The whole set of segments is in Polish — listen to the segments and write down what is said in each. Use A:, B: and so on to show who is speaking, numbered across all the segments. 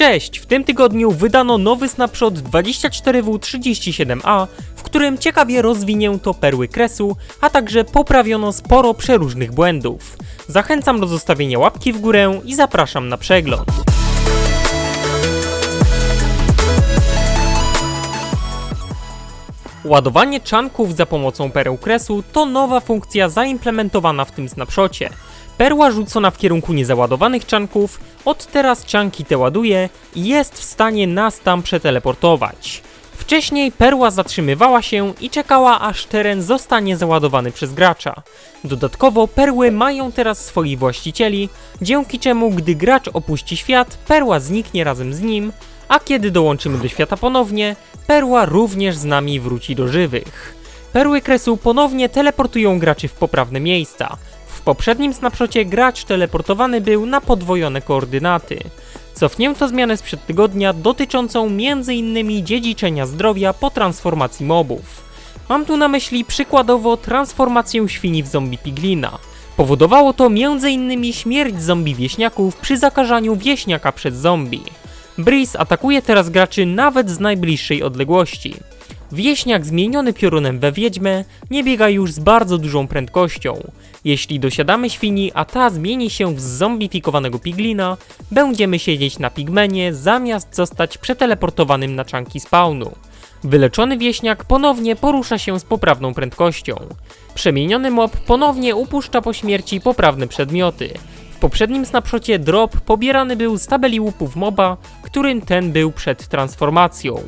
A: Cześć! W tym tygodniu wydano nowy snapshot 24W37A, w którym ciekawie rozwinięto perły kresu, a także poprawiono sporo przeróżnych błędów. Zachęcam do zostawienia łapki w górę i zapraszam na przegląd. Ładowanie czanków za pomocą pereł kresu to nowa funkcja zaimplementowana w tym snapshocie. Perła rzucona w kierunku niezaładowanych czanków, od teraz czanki te ładuje i jest w stanie nas tam przeteleportować. Wcześniej perła zatrzymywała się i czekała aż teren zostanie załadowany przez gracza. Dodatkowo perły mają teraz swoich właścicieli, dzięki czemu gdy gracz opuści świat, perła zniknie razem z nim, a kiedy dołączymy do świata ponownie, perła również z nami wróci do żywych. Perły kresu ponownie teleportują graczy w poprawne miejsca. W poprzednim snapshocie gracz teleportowany był na podwojone koordynaty. Cofnięto zmianę sprzed tygodnia dotyczącą m.in. dziedziczenia zdrowia po transformacji mobów. Mam tu na myśli przykładowo transformację świni w zombie piglina. Powodowało to m.in. śmierć zombie wieśniaków przy zakażaniu wieśniaka przez zombie. Breeze atakuje teraz graczy nawet z najbliższej odległości. Wieśniak zmieniony piorunem we wiedźmę nie biega już z bardzo dużą prędkością. Jeśli dosiadamy świni, a ta zmieni się w zombifikowanego piglina, będziemy siedzieć na pigmenie zamiast zostać przeteleportowanym na czanki spawnu. Wyleczony wieśniak ponownie porusza się z poprawną prędkością. Przemieniony mob ponownie upuszcza po śmierci poprawne przedmioty. W poprzednim snapshocie drop pobierany był z tabeli łupów moba, którym ten był przed transformacją.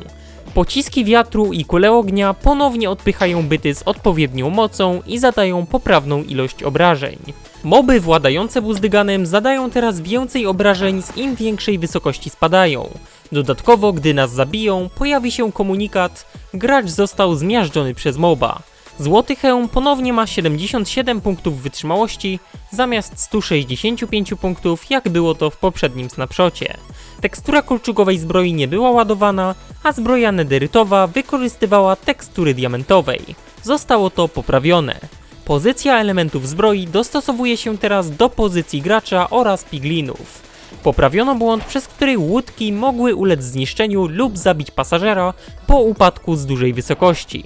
A: Pociski wiatru i kule ognia ponownie odpychają byty z odpowiednią mocą i zadają poprawną ilość obrażeń. Moby władające buzdyganem zadają teraz więcej obrażeń z im większej wysokości spadają. Dodatkowo, gdy nas zabiją, pojawi się komunikat gracz został zmiażdżony przez moba. Złoty hełm ponownie ma 77 punktów wytrzymałości zamiast 165 punktów, jak było to w poprzednim snapshocie. Tekstura kolczugowej zbroi nie była ładowana, a zbroja nederytowa wykorzystywała tekstury diamentowej. Zostało to poprawione. Pozycja elementów zbroi dostosowuje się teraz do pozycji gracza oraz piglinów. Poprawiono błąd, przez który łódki mogły ulec zniszczeniu lub zabić pasażera po upadku z dużej wysokości.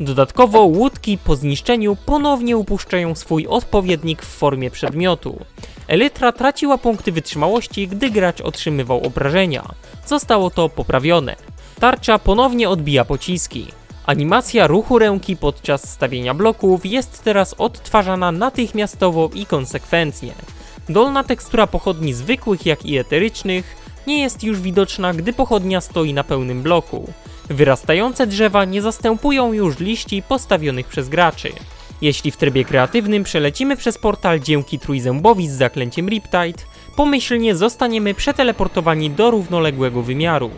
A: Dodatkowo łódki po zniszczeniu ponownie upuszczają swój odpowiednik w formie przedmiotu. Elytra traciła punkty wytrzymałości, gdy gracz otrzymywał obrażenia. Zostało to poprawione. Tarcza ponownie odbija pociski. Animacja ruchu ręki podczas stawienia bloków jest teraz odtwarzana natychmiastowo i konsekwentnie. Dolna tekstura pochodni zwykłych jak i eterycznych nie jest już widoczna, gdy pochodnia stoi na pełnym bloku. Wyrastające drzewa nie zastępują już liści postawionych przez graczy. Jeśli w trybie kreatywnym przelecimy przez portal dzięki trójzębowi z zaklęciem Riptide, pomyślnie zostaniemy przeteleportowani do równoległego wymiaru.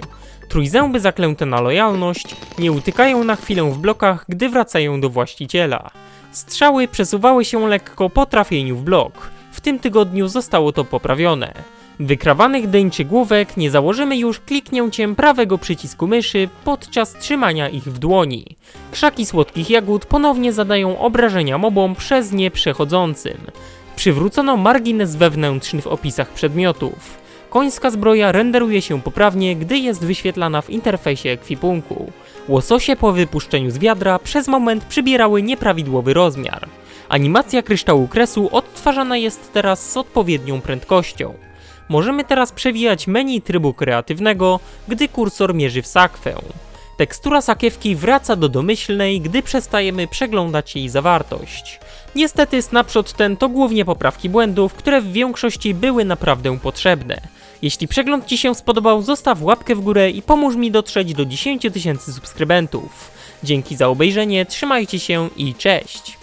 A: Trójzęby zaklęte na lojalność nie utykają na chwilę w blokach, gdy wracają do właściciela. Strzały przesuwały się lekko po trafieniu w blok. W tym tygodniu zostało to poprawione. Wykrawanych deńczy główek nie założymy już kliknięciem prawego przycisku myszy podczas trzymania ich w dłoni. Krzaki słodkich jagód ponownie zadają obrażenia mobom przez nie przechodzącym. Przywrócono margines wewnętrzny w opisach przedmiotów. Końska zbroja renderuje się poprawnie, gdy jest wyświetlana w interfejsie ekwipunku. Łososie po wypuszczeniu z wiadra przez moment przybierały nieprawidłowy rozmiar. Animacja kryształu kresu odtwarzana jest teraz z odpowiednią prędkością. Możemy teraz przewijać menu trybu kreatywnego, gdy kursor mierzy w sakwę. Tekstura sakiewki wraca do domyślnej, gdy przestajemy przeglądać jej zawartość. Niestety snapshot ten to głównie poprawki błędów, które w większości były naprawdę potrzebne. Jeśli przegląd Ci się spodobał, zostaw łapkę w górę i pomóż mi dotrzeć do 10 tysięcy subskrybentów. Dzięki za obejrzenie, trzymajcie się i cześć!